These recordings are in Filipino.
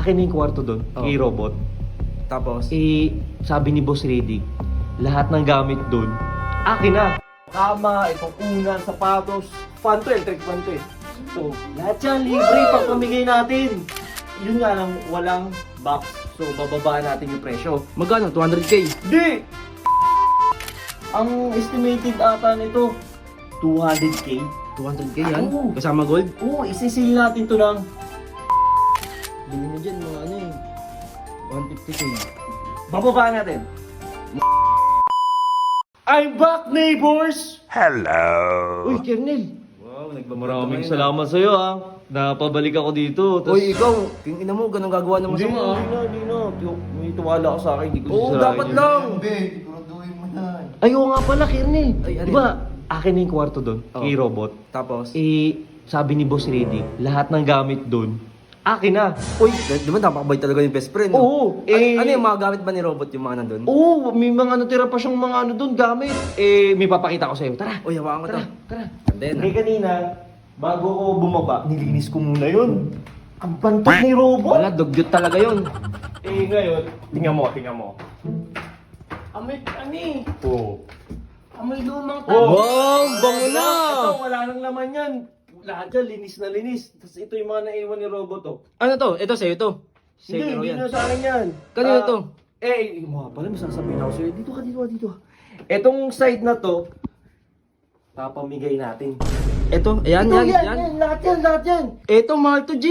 akin na yung kwarto doon, Oh. kay robot. Tapos, Eh, sabi ni Boss Reddick, lahat ng gamit doon, akin na. Kama, itong unan, sapatos, fan to, electric fan to eh. So, lahat yan, libre, pagpamigay natin. Yun nga lang, walang box. So, bababa natin yung presyo. magkano? 200k? Di! Ang estimated ata nito, 200k. 200k yan? Oo. Kasama gold? Oo, isisil natin to ng Bili na dyan mga ano eh. 150k. bababa natin. I'm back, neighbors! Hello. Uy, Kernel! Wow, Maraming salamat sa'yo, ha. Napabalik ako dito. Tas- Uy, ikaw, king ina mo, ganun gagawa ng Hindi masama na, ah. hindi na, hindi na. Tiyo- May tuwala ka sa akin, hindi ko Oo, sisirain dapat lang. Hindi, siguraduhin mo na. Ay, oo nga pala, Kernel. Ay, ano Di ba, akin na yung kwarto doon, Oo. kay robot. Tapos, Eh, sabi ni Boss Reddy, lahat ng gamit doon, akin na. uy, di ba napakabay talaga yung best friend? no? Oo, Ano- eh- ano yung mga gamit ba ni robot yung mga nandun? Oo, may mga natira pa siyang mga ano doon, gamit. Eh, may papakita ko sa'yo. Tara, Uy, hawakan ko to. tara, tara. Yan Eh, ah. kanina, bago ko bumaba, nilinis ko muna yun. Ang pantot ni robot. Wala, dugyot talaga yun. Eh, ngayon, tingnan mo, tingnan mo. Amoy, ani? Oo. Amoy lumang Oh. Wow, bango na! Ito, wala nang laman yan. Lahat dyan, linis na linis. Tapos ito yung mga naiwan ni robot, oh. Ano to? Ito sa'yo to. Hindi, Sa'yo hindi yan. na sa akin yan. Kanino Ah, to? Eh, mga pala, masasabihin ako sa'yo. Dito ka, dito ka, dito ka. Etong side na to, papamigay natin. Ito, ayan, Ito, yan, yan, yan. lahat yan, lahat yan. Ito, mahal to, G.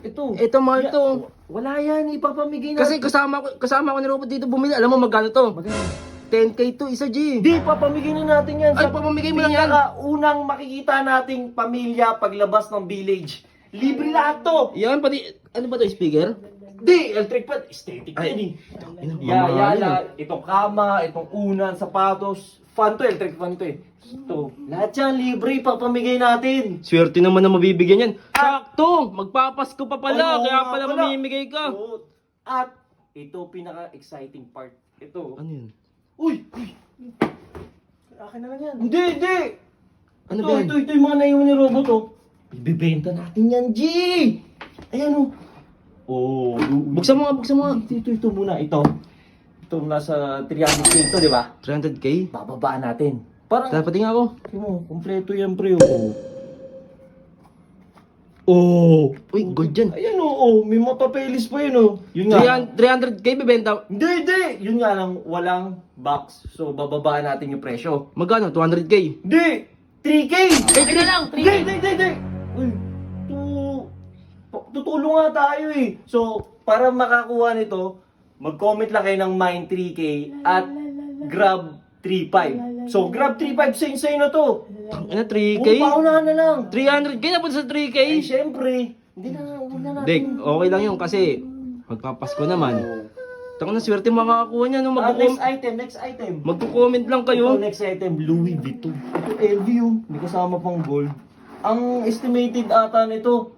Ito. Ito, mahal to. Wala yan, ipapamigay natin. Kasi kasama ko, kasama ko ni robot dito bumili. Alam mo magkano to? Maganda. 10k to, isa, G. Di, papamigay na natin yan. Ay, papamigay mo lang yan. pinaka unang makikita nating pamilya paglabas ng village. Libre lahat to. Yan, pati, ano ba to, speaker? Di, electric fan, aesthetic Ay, yan eh. ina, Ya, mamahal yala, yun. itong kama, itong unan, sapatos, fan to, electric fan to eh. Ito, lahat yan, libre, papamigay natin. Swerte naman na mabibigyan yan. Sakto! Magpapasko pa pala, Oo kaya nga pala pala. mamimigay ka. At, ito pinaka-exciting part. Ito. Ano yun? Uy! Uy! Akin na lang yan. Hindi, hindi! Ano ito, ba yan? ito, ito yung mga naiwan ni robot, oh. Ibibenta natin yan, G! Ayan, oh. Oh, Buksan mo nga, buksan mo nga. Ito, ito, ito muna, ito. Ito nasa 300k ito, di ba? 300k? Bababaan natin. Parang, Dapat nga ako. Tingnan mo, kompleto yan, pre, oh. Oh! Uy, gold yan. Ayan, oh, oh. May mga papeles pa yun, oh. Yun nga. 300, 300k bibenta. Hindi, hindi! Yun nga lang, walang box. So, bababaan natin yung presyo. Magkano? 200k? Hindi! 3K! Eh, na lang, Hindi, hindi, hindi, hindi! Uy, tu... pa- Tutulong nga tayo eh. So, para makakuha nito, mag-comment lang kayo ng mine 3K at grab 3.5. So, grab 3.5 sa inyo na to. Ano, 3k? Kung paunahan na lang. 300k na po sa 3k? Eh, syempre. Hindi na, huwag na natin. Dek, okay lang yun kasi magpapasko naman. Taka na swerte makakakuha niya nung Ah, next magko- item, next item. magko-comment lang Ito, kayo. next item, Louis Vuitton. Ito, LV yung, may kasama pang gold. Ang estimated ata nito,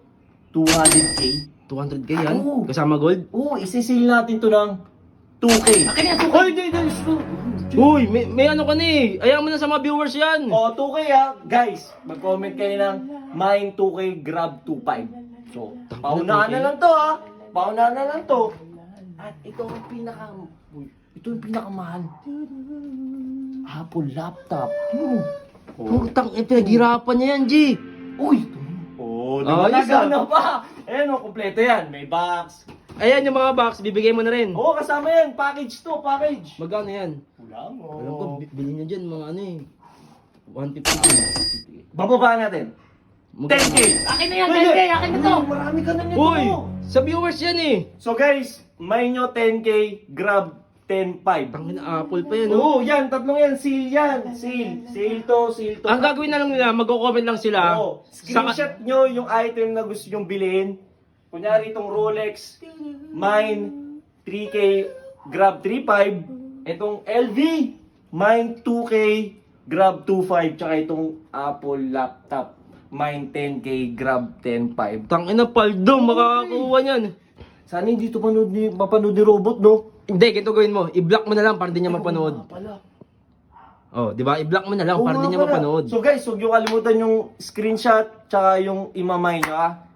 200k. 200k yan? Oo. Kasama gold? Oo, isisil natin to ng 2k. Akin na, 2k! Ay, di, di, Uy, may, may ano ka na eh. Ayaw mo na sa mga viewers yan. O, 2k ha. Guys, mag-comment kayo ng mine 2k, grab 25. So, paunahan na lang to ha. Paunahan na lang to. At ito ang pinaka... Uy, ito yung pinakamahal. Apple laptop. Hmm. Putang, eh, pinaghirapan niya yan, G. Uy! Oh, Ayos, dumalaga ah. na pa! Ayan o, kompleto yan. May box. Ayan yung mga box, bibigay mo na rin. Oo, kasama yan. Package to, package. Magkano yan? Wala mo. Alam ko, bi- bilhin niya dyan mga ano eh. 150k. Bababa natin. Magkano? 10k! Akin na yan, 10K, akin na to. Marami ka na nito. Uy, sa viewers yan eh. So guys, may nyo 10k, grab 10.5. Tangin na apple pa yan, oh. Oo, yan, tatlong yan, seal yan. Seal. Seal to, seal to. Ang gagawin na lang nila, magko-comment lang sila. Oo. Sa, Screenshot nyo yung item na gusto nyong bilhin. Kunyari itong Rolex, mine 3K, grab 3.5. Itong LV, mine 2K, grab 2.5. Tsaka itong Apple laptop, mine 10K, grab 10.5. tangin na paldo, makakakuha niyan. Sana hindi ito mapanood ni, mapanood ni robot, no? Hindi, ganito gawin mo. I-block mo na lang para di niya mapanood. Pala. Oh, di ba? I-block mo na lang Oo para nga di niya pala. mapanood. So guys, huwag niyo kalimutan yung screenshot tsaka yung imamay nyo ah.